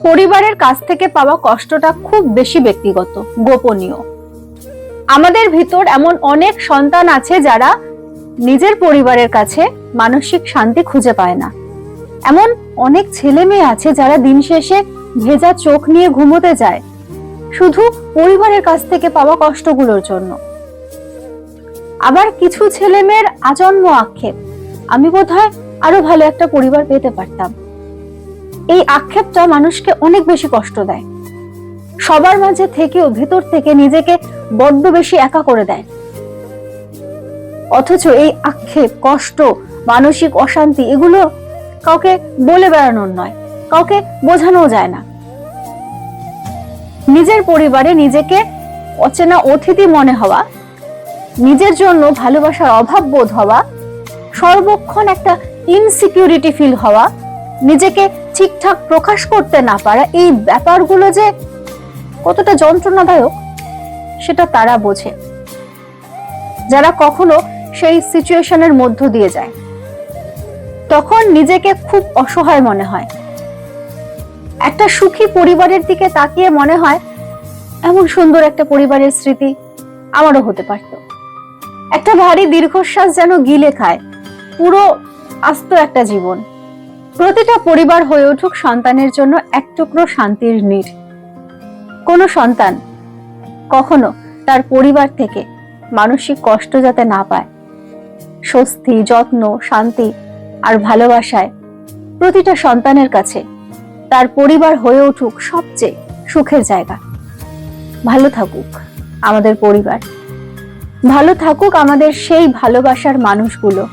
পরিবারের কাছ থেকে পাওয়া কষ্টটা খুব বেশি ব্যক্তিগত, গোপনীয়। আমাদের ভিতর এমন অনেক সন্তান আছে যারা নিজের পরিবারের কাছে মানসিক শান্তি খুঁজে পায় না। এমন অনেক ছেলে মেয়ে আছে যারা দিন শেষে ভেজা চোখ নিয়ে ঘুমোতে যায়, শুধু পরিবারের কাছ থেকে পাওয়া কষ্টগুলোর জন্য। আবার কিছু ছেলে মেয়ের আজন্ম আক্ষেপ, আমি বোধহয় আরও ভালো একটা পরিবার পেতে পারতাম। এই আক্ষেপটা মানুষকে অনেক বেশি কষ্ট দেয়। সবার মাঝে থেকেও ভেতর থেকে নিজেকে বড্ড বেশি একা করে দেয়। অথচ এই আক্ষেপ, কষ্ট, মানসিক অশান্তি এগুলো কাউকে বলে বেড়ানোর নয়, কাউকে বোঝানো যায় না। নিজের পরিবারে নিজেকে অচেনা অতিথি মনে হওয়া, নিজের জন্য ভালোবাসার অভাব বোধ হওয়া, সর্বক্ষণ একটা ইনসিকিউরিটি ফিল হওয়া, নিজেকে ঠিকঠাক প্রকাশ করতে না পারা এই ব্যাপারগুলো যে কতটা যন্ত্রণাদায়ক, সেটা তারা বোঝে। যারা কখনো সেই সিচুয়েশনের মধ্য দিয়ে যায়, তখন নিজেকে খুব অসহায় মনে হয়। একটা সুখী পরিবারের দিকে তাকিয়ে মনে হয়, এমন সুন্দর একটা পরিবারের স্মৃতি আমারও হতে পারত। একটা ভারী দীর্ঘশ্বাস যেন গিলে খায়, পুরো আস্ত একটা জীবন। প্রতিটা পরিবার হয়ে উঠুক সন্তানের জন্য এক টুকরো শান্তির নীড় কোনো সন্তান কখনো তার পরিবার থেকে মানসিক কষ্ট যাতে না পায়। স্বস্তি, যত্ন, শান্তি আর ভালোবাসায় প্রতিটা সন্তানের কাছে তার পরিবার হয়ে উঠুক সবচেয়ে সুখের জায়গা। ভালো থাকুক আমাদের পরিবার। ভালো থাকুক আমাদের সেই ভালোবাসার মানুষগুলো।